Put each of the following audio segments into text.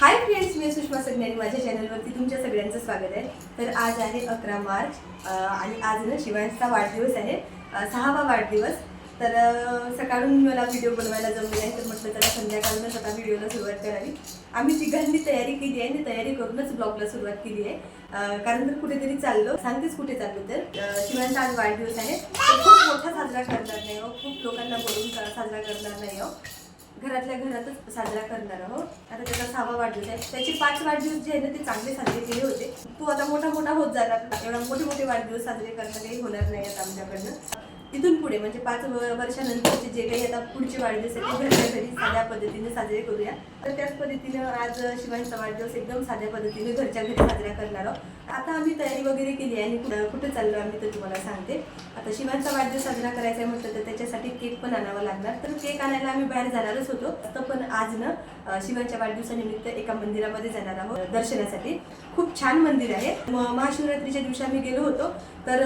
Hi friends मी सुषमा सज्ञानी माझ्या चॅनलवरती तुमच्या सगळ्यांचं स्वागत आहे. तर आज आहे अकरा मार्च आणि आज ना शिवांचा वाढदिवस आहे. सहावा वाढदिवस. तर सकाळून मला व्हिडिओ बनवायला जमले नाही तर म्हटलं त्याला संध्याकाळूनच आता व्हिडिओला सुरुवात करावी. आम्ही तिघांनी तयारी केली आहे आणि तयारी करूनच ब्लॉगला सुरुवात केली आहे. कारण तर कुठेतरी चाललो सांगतेच कुठे चाललो तर शिवांचा आज वाढदिवस आहे. तर खूप मोठा साजरा करणार नाही हो खूप लोकांना बोलून साजरा करणार नाही हो. घरातल्या घरातच साजरा करणार आहोत. आता त्याचा सहावा वाढदिवस आहे. त्याचे पाच वाढदिवस जे आहे ना ते चांगले साजरे केले होते. तू आता मोठा मोठा होत जाणार. एवढा मोठे मोठे वाढदिवस साजरे करणं काही होणार नाही आता आमच्याकडनं. तिथून पुढे म्हणजे पाच वर्षानंतरचे जे काही आता पुढचे वाढदिवस आहेत ते घरच्या घरी साध्या पद्धतीने साजरे करूया. तर त्याच पद्धतीनं आज शिवांचा वाढदिवस एकदम साध्या पद्धतीने घरच्या घरी साजरा करणार आहोत. आता आम्ही तयारी वगैरे केली आणि कुठं चाललो आम्ही तर तुम्हाला सांगते. आता शिवांचा वाढदिवस साजरा करायचा आहे म्हटलं तर त्याच्यासाठी केक पण आणावा लागणार. तर केक आणायला आम्ही बाहेर जाणारच होतो. तर पण आज ना शिवांच्या वाढदिवसानिमित्त एका मंदिरामध्ये जाणार आहोत दर्शनासाठी. खूप छान मंदिर आहे. महाशिवरात्रीच्या दिवशी आम्ही गेलो होतो. तर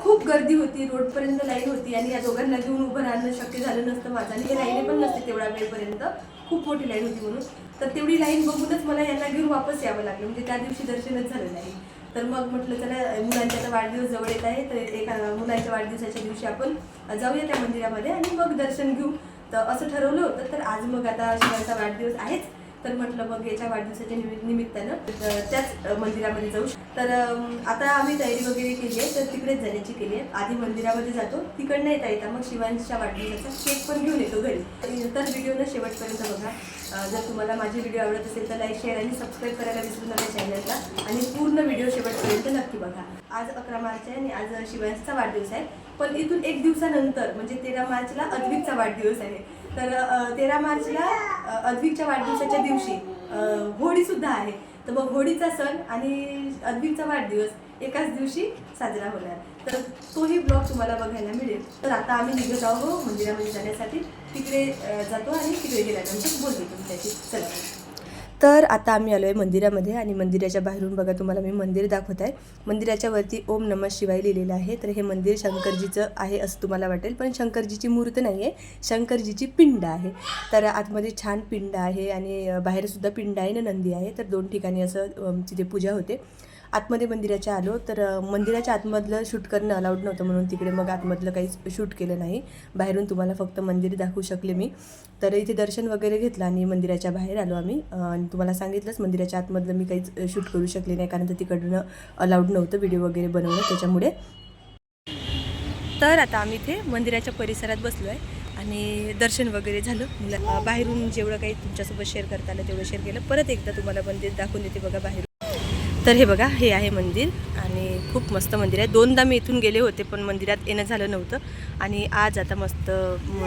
खूप गर्दी होती. रोडपर्यंत लाईन होती आणि या दोघांना घेऊन उभं राहणं शक्य झालं नसतं माझं. आणि हे राहिले पण नसते तेवढ्या वेळपर्यंत. खूप मोठी लाईन होती म्हणून. तर तेवढी लाईन बघूनच मला यांना घेऊन वापस यावं लागलं. म्हणजे त्या दिवशी दर्शनच झालं नाही. तर मग म्हटलं चला मुलांच्या आता वाढदिवस जवळ येत आहे. तर एका मुलांच्या वाढदिवसाच्या दिवशी आपण जाऊया त्या मंदिरामध्ये आणि मग दर्शन घेऊ. तर असं ठरवलं होतं. तर आज मग आता शिवांचा वाढदिवस आहेच. तर म्हटलं मग याच्या वाढदिवसाच्या निमित्तानं त्याच मंदिरामध्ये जाऊ. तर आता आम्ही तयारी वगैरे केली आहे तर तिकडेच जाण्याची केली आहे. आधी मंदिरामध्ये जातो तिकडनं येता येता मग शिवांच्या वाढदिवसाचा केक पण घेऊन येतो घरी. तर व्हिडिओनं शेवटपर्यंत बघा. जर तुम्हाला माझे व्हिडिओ आवडत असेल तर लाईक शेअर आणि सबस्क्राईब करायला विसरू नका चॅनलला. आणि पूर्ण व्हिडिओ शेवटपर्यंत नक्की बघा. आज अकरा मार्च आहे आणि आज शिवांचा वाढदिवस आहे. पण इथून एक दिवसानंतर म्हणजे तेरा मार्चला अद्विकचा वाढदिवस आहे. तर तेरा मार्चला अद्विकच्या वाढदिवसाच्या दिवशी होळीसुद्धा होळी सुद्धा आहे. तर मग होळीचा सण आणि अद्विकचा वाढदिवस एकाच दिवशी साजरा होणार. तर तोही ब्लॉग तुम्हाला बघायला मिळेल. तर आता आम्ही निघत आहोत मंदिरामध्ये जाण्यासाठी. तिकडे जातो आणि तिकडे गेल्यानंतर बोलतो तुमच्याशी. चला. तर आता आम्ही आलो आहे मंदिरामध्ये आणि मंदिराच्या बाहेरून बघा तुम्हाला मी मंदिर दाखवत आहे. मंदिराच्या वरती ओम नमः शिवाय लिहिलेलं आहे. तर हे मंदिर शंकरजीचं आहे असं तुम्हाला वाटेल पण शंकरजीची मूर्त नाही आहे शंकरजीची पिंड आहे. तर आतमध्ये छान पिंड आहे आणि बाहेरसुद्धा पिंड आहे ना नंदी आहे. तर दोन ठिकाणी असं तिथे पूजा होते. आतमध्ये मंदिराच्या आलो तर मंदिराच्या आतमधलं शूट करणं अलाउड नव्हतं म्हणून तिकडे मग आतमधलं काहीच शूट केलं नाही. बाहेरून तुम्हाला फक्त मंदिर दाखवू शकले मी. तर इथे दर्शन वगैरे घेतलं आणि मंदिराच्या बाहेर आलो आम्ही. आणि तुम्हाला सांगितलंच मंदिराच्या आतमधलं मी काहीच शूट करू शकले नाही कारण तर तिकडनं अलाउड नव्हतं व्हिडिओ वगैरे बनवणं त्याच्यामुळे. तर आता आम्ही इथे मंदिराच्या परिसरात बसलो आहे आणि दर्शन वगैरे झालं. मुला बाहेरून जेवढं काही तुमच्यासोबत शेअर करता आलं तेवढं शेअर केलं. परत एकदा तुम्हाला मंदिर दाखवून देते बघा बाहेरून. तर हे बघा हे आहे मंदिर आणि खूप मस्त मंदिर आहे. दोनदा मी इथून गेले होते पण मंदिरात येणं झालं नव्हतं. आणि आज आता मस्त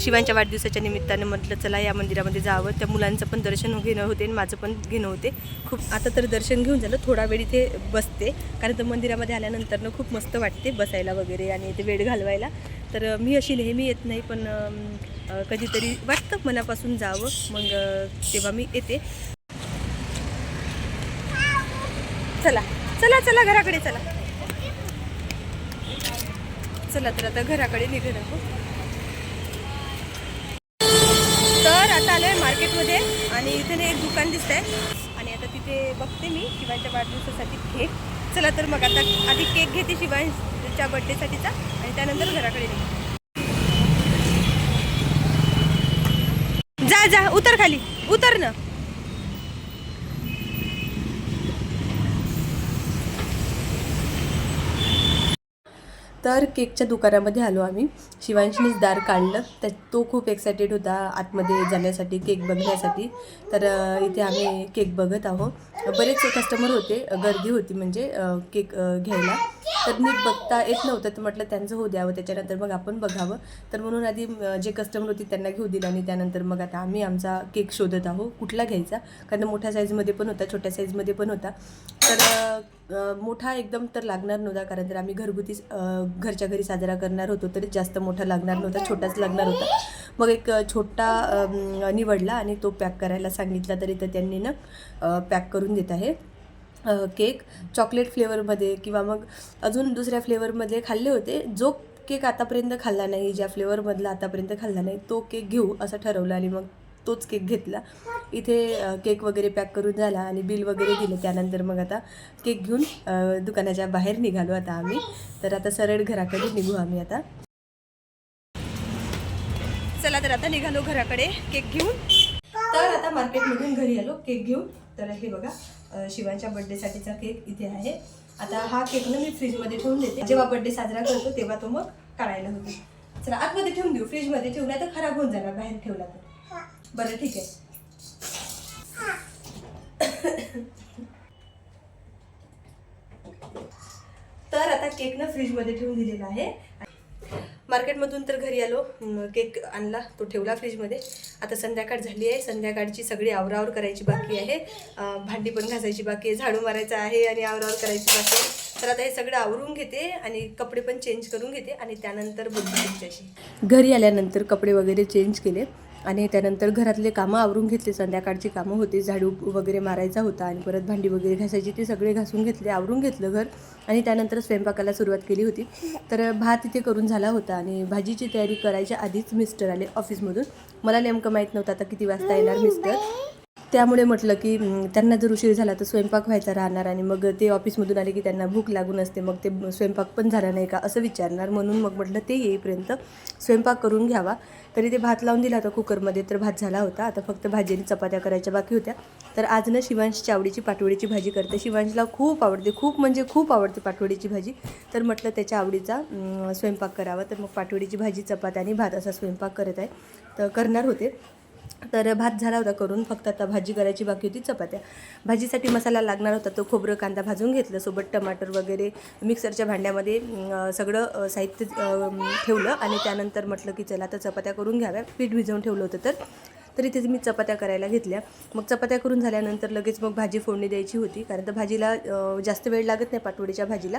शिवांच्या वाढदिवसाच्या निमित्तानं म्हटलं चला या मंदिरामध्ये जावं. त्या मुलांचं पण दर्शन घेणं होते आणि माझं पण घेणं होते. खूप आता तर दर्शन घेऊन झालं थोडा वेळ इथे बसते. कारण तर मंदिरामध्ये आल्यानंतरनं खूप मस्त वाटते बसायला वगैरे आणि इथे वेळ घालवायला. तर मी अशी नेहमी येत नाही पण कधीतरी वाटतं मनापासून जावं. मग तेव्हा मी येते. चला चला चला घराकडे चला. चला तर आता घराकडे निघत आहोत तर आता आलोय मार्केटमध्ये आणि इथे एक दुकान दिसत आहे आणि आता तिथे बघते मी शिवांच्या वाढदिवसासाठी केक चला तर मग आता आधी केक घेते शिवांच्या बड्डेसाठीचा आणि त्यानंतर घराकडे निघते जा जा उतर खाली. उतर ना. तर केकच्या दुकानामध्ये आलो आम्ही. शिवांशीनीच दार काढलं. त्या तो खूप एक्सायटेड होता आतमध्ये जाण्यासाठी केक बघण्यासाठी. तर इथे आम्ही केक बघत आहोत बरेच कस्टमर होते. गर्दी होती म्हणजे केक घ्यायला. तर नीट बघता येत नव्हतं. तर म्हटलं त्यांचं होऊ द्यावं. त्याच्यानंतर मग आपण बघावं. तर म्हणून आधी जे कस्टमर होते त्यांना घेऊ दिलं आणि त्यानंतर मग आता आम्ही आमचा केक शोधत आहोत कुठला घ्यायचा? कारण मोठ्या साईजमध्ये पण होता छोट्या साईजमध्ये पण होता. तर मोठा एकदम तर लागणार नव्हता कारण तर आम्ही घरगुती घरच्या घरी साजरा करणार होतो तरी जास्त मोठा लागणार नव्हता छोटाच लागणार होता. मग एक छोटा निवडला आणि तो पॅक करायला सांगितला तरी तर त्यांनी ना पॅक करून देत आहे. केक चॉकलेट फ्लेवरमध्ये किंवा मग अजून दुसऱ्या फ्लेवरमध्ये खाल्ले होते. जो केक आतापर्यंत खाल्ला नाही ज्या फ्लेवरमधला आतापर्यंत खाल्ला नाही तो केक घेऊ असं ठरवलं आणि मग तोच केक घेतला. इथे केक वगैरे पॅक करून झाला आणि बिल वगैरे दिलं त्यानंतर मग आता केक घेऊन दुकानाच्या बाहेर निघालो आता आम्ही. तर आता सरळ घराकडे निघू आम्ही आता. चला तर आता निघालो घराकडे केक घेऊन. तर आता मार्केटमधून घरी आलो केक घेऊन. तर हे बघा शिवांच्या बर्थडेसाठीचा केक इथे आहे. आता हा केक ना मी फ्रीजमध्ये ठेवून देते. जेव्हा बर्थडे साजरा करतो तेव्हा तो मग काढायला होतो. चला आतमध्ये ठेवून देऊ. फ्रीजमध्ये ठेवला तर खराब होऊन जाणार बाहेर ठेवला तर. बरं ठीक आहे. तर आता केक ना फ्रीजमध्ये ठेवून दिलेला आहे. मार्केटमधून तर घरी आलो. केक आणला तो ठेवला फ्रीजमध्ये. आता संध्याकाळ झाली आहे. संध्याकाळची सगळी आवरावर करायची बाकी आहे. भांडी पण घासायची बाकी आहे. झाडू मारायचं आहे आणि आवरावर करायची बाकी आहे. तर आता हे सगळं आवरून घेते आणि कपडे पण चेंज करून घेते आणि त्यानंतर बोलते तुमच्याशी. घरी आल्यानंतर कपडे वगैरे चेंज केले आणि त्यानंतर घरातले कामं आवरून घेतले. संध्याकाळची कामं होती. झाडू वगैरे मारायचा होता आणि परत भांडी वगैरे घासायची. ते सगळे घासून घेतले आवरून घेतलं घर आणि त्यानंतर स्वयंपाकाला सुरुवात केली होती. तर भात इथे करून झाला होता आणि भाजीची तयारी करायच्या आधीच मिस्टर आले ऑफिसमधून मला नेमकं माहीत नव्हतं आता किती वाजता येणार मिस्टर. त्यामुळे म्हटलं की त्यांना जर उशीर झाला तर स्वयंपाक व्हायचा राहणार आणि मग ते ऑफिसमधून आले की त्यांना भूक लागून असते मग ते स्वयंपाक पण झाला नाही का असं विचारणार. म्हणून मग म्हटलं ते येईपर्यंत स्वयंपाक करून घ्यावा. तरी ते भात लावून दिला होता कुकरमध्ये तर भात झाला होता. आता फक्त भाजी आणि चपात्या करायच्या बाकी होत्या. तर आज ना शिवांशच्या आवडीची पाटवडीची भाजी करते. शिवांशला खूप आवडते खूप म्हणजे खूप आवडते पाटवडीची भाजी. तर म्हटलं त्याच्या आवडीचा स्वयंपाक करावा. तर मग पाटवडीची भाजी चपात्या आणि भात असा स्वयंपाक करत आहे. तर करणार होते. तर भात झाला होता करून फक्त आता भाजी करायची बाकी होती चपात्या. भाजीसाठी मसाला लागणार होता तो खोबरं कांदा भाजून घेतलं सोबत टमाटर वगैरे मिक्सरच्या भांड्यामध्ये सगळं साहित्य ठेवलं आणि त्यानंतर म्हटलं की चला आता चपात्या करून घ्याव्या. पीठ भिजवून ठेवलं होतं तर. तर इथे मी चपात्या करायला घेतल्या. मग चपात्या करून झाल्यानंतर लगेच मग भाजी फोडणी द्यायची होती. कारण तर भाजीला जास्त वेळ लागत नाही पाटवडीच्या भाजीला.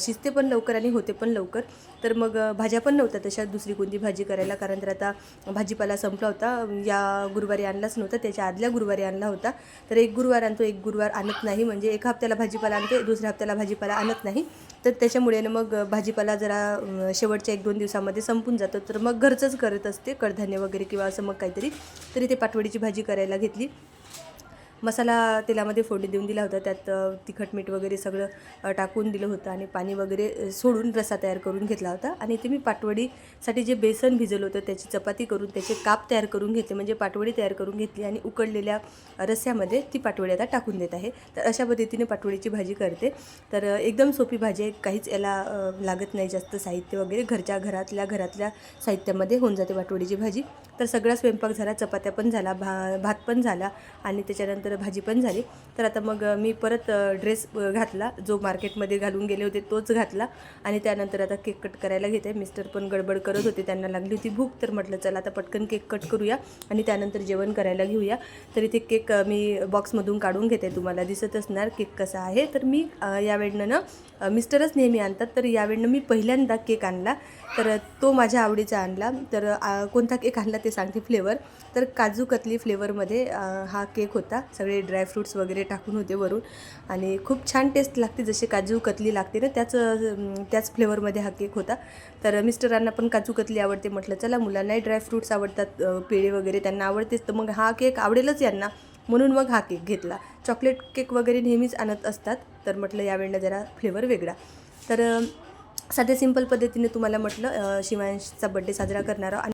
शिजते पण लवकर आणि होते पण लवकर. तर मग भाज्या पण नव्हत्या तशा दुसरी कोणती भाजी करायला. कारण तर आता भाजीपाला संपला होता. या गुरुवारी आणलाच नव्हता. त्याच्या आदल्या गुरुवारी आणला होता. तर एक गुरुवार आणतो एक गुरुवार आणत नाही. म्हणजे एका हप्त्याला भाजीपाला आणते दुसऱ्या हप्त्याला भाजीपाला आणत नाही. तर त्याच्यामुळे ना मग भाजीपाला जरा शेवटच्या एक दोन दिवसामध्ये संपून जातो. तर मग घरचंच करत असते कडधान्य वगैरे किंवा असं मग काहीतरी. तरी ते पाटवडीची भाजी करायला घेतली. मसाला तेलामध्ये फोडणी देऊन दिला होता. त्यात तिखट मीठ वगैरे सगळं टाकून दिलं होतं आणि पाणी वगैरे सोडून रसा तयार करून घेतला होता. आणि ते मी पाटवडीसाठी जे बेसन भिजलं होतं त्याची चपाती करून त्याचे काप तयार करून घेतले. म्हणजे पाटवडी तयार करून घेतली आणि उकडलेल्या रस्स्यामध्ये ती पाटवडी आता टाकून देत आहे. तर अशा पद्धतीने पाटवडीची भाजी करते. तर एकदम सोपी भाजी आहे. काहीच याला लागत नाही जास्त साहित्य वगैरे. घरच्या घरातल्या घरातल्या साहित्यामध्ये होऊन जाते पाटवडीची भाजी. तर सगळा स्वयंपाक झाला चपात्या पण झाला भा भात पण झाला आणि त्याच्यानंतर भाजी पण झाली. तर आता मग मी परत ड्रेस घातला जो मार्केटमध्ये घालून गेले होते तोच घातला आणि त्यानंतर आता केक कट करायला घेते. मिस्टर पण गडबड करत होते त्यांना लागली होती भूक तर म्हटलं चला आता पटकन केक कट करूया आणि त्यानंतर जेवण करायला घेऊया. तर इथे केक मी बॉक्समधून काढून घेते तुम्हाला दिसत असणार केक कसा आहे. तर मी यावेळनं ना मिस्टरच नेहमी आणतात तर यावेळनं मी पहिल्यांदा केक आणला. तर तो माझ्या आवडीचा आणला. तर कोणता केक आणला ते सांगते फ्लेवर. तर काजू कतली फ्लेवरमध्ये हा केक होता. सगळे ड्रायफ्रूट्स वगैरे टाकून होते वरून. आणि खूप छान टेस्ट लागते जसे काजू कतली लागते ना त्याच त्याच फ्लेवरमध्ये हा केक होता. तर मिस्टरांना पण काजू कतली आवडते म्हटलं चला मुलांनाही ड्रायफ्रूट्स आवडतात पेढे वगैरे त्यांना आवडतेच. तर मग हा केक आवडेलच यांना. म्हणून मग हा केक घेतला. चॉकलेट केक वगैरे नेहमीच आणत असतात. तर म्हटलं यावेळेला जरा फ्लेवर वेगळा. तर साध्या सिंपल पद्धतीने तुम्हाला म्हटलं शिवांशचा बड्डे साजरा करणार आहोत.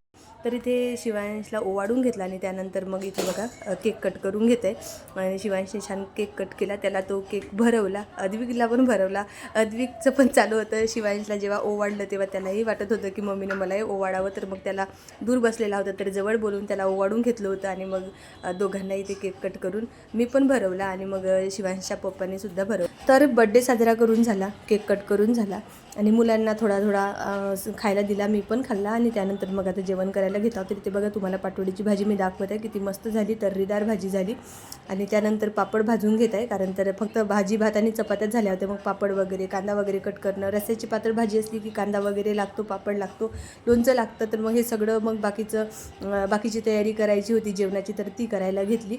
तर इथे शिवांशला ओवाडून घेतला आणि त्यानंतर मग इथे बघा केक कट करून घेते. आणि शिवांशने छान केक कट केला त्याला तो केक भरवला. अद्विकला पण भरवला. अद्विकचं पण चालू होतं. शिवांशला जेव्हा ओवाडलं तेव्हा त्यालाही वाटत होतं की मम्मीनं मलाही ओवाळावं. तर मग त्याला दूर बसलेला होता तर जवळ बोलून त्याला ओवाडून घेतलं होतं आणि मग दोघांनाही ते केक कट करून मी पण भरवला आणि मग शिवांशच्या पप्पाने सुद्धा भरवलं. तर बड्डे साजरा करून झाला केक कट करून झाला. आणि मुलांना थोडा थोडा खायला दिला मी पण खाल्ला. आणि त्यानंतर मग आता जेवण करायला घेता तर ते बघा तुम्हाला पाटोडीची भाजी मी दाखवत. आहे किती मस्त झाली तर्रीदार भाजी झाली. आणि त्यानंतर पापड भाजून घेत आहे कारण तर फक्त भाजी भात आणि चपात्याच झाल्या होत्या. मग पापड वगैरे कांदा वगैरे कट करणं रस्याची पातळ भाजी असली की कांदा वगैरे लागतो पापड लागतो लोणचं लागतं तर मग हे सगळं मग बाकीचं बाकीची तयारी करायची होती जेवणाची तर ती करायला घेतली.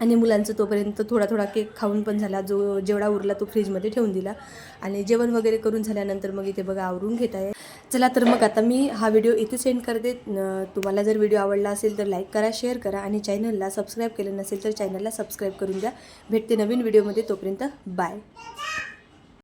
आणि मुलांचं तोपर्यंत थोडा थोडा केक खाऊन पण झाला. जो जेवढा उरला तो फ्रीजमध्ये ठेवून दिला. आणि जेवण वगैरे करून झाल्यानंतर मग इथे बघा आवरून घेत आहे. चला तर मग आता मी हा व्हिडिओ इथे सेंड करते. तुम्हाला जर व्हिडिओ आवडला असेल तर लाईक करा शेअर करा आणि चॅनलला सबस्क्राईब केलं नसेल तर चॅनलला सबस्क्राईब करून द्या भेटते नवीन व्हिडिओमध्ये तोपर्यंत बाय